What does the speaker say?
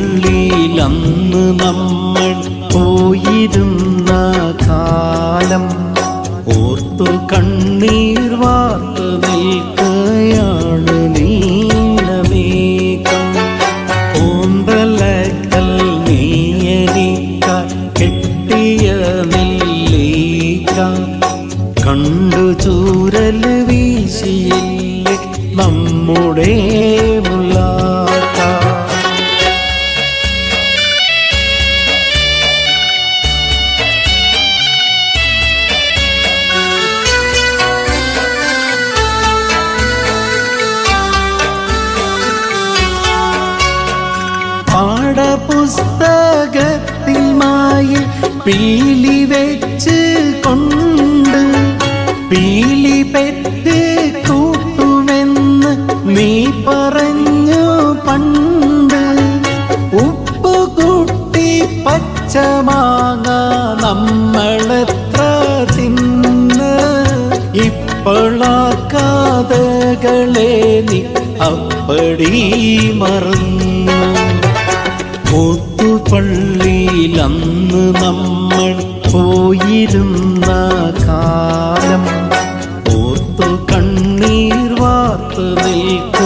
ഓത്തുപള്ളിയിലന്ന് നമ്മൾ പോയിരുന്ന കാലം ഓർത്തു കണ്ണീർ വാർത്തു നിൽക്കുകയാണ് നീലമേകം ഓമ്പലക്കൽ നീയനിക്ക കെട്ടിയ നെല്ലേക്ക. കണ്ടു ചൂരൽ വീശിയില്ലേ നമ്മുടെ മുല്ലാക്ക പീലി വെച്ച് കൊണ്ട് പീലി പെറ്റ് കൂട്ടുമെന്ന് നീ പറഞ്ഞു പണ്ട്. ഉപ്പ് കൂട്ടി പച്ചമാങ്ങ നമ്മളെത്ര തിന്ന്. ഇപ്പോഴാ നീ അപ്പടി മറന്നു. പള്ളിയിലന്ന് നമ്മൾ പോയിരുന്ന കാലം ഓർത്തു കണ്ണീർ വാർത്ത് നിൽക്കും.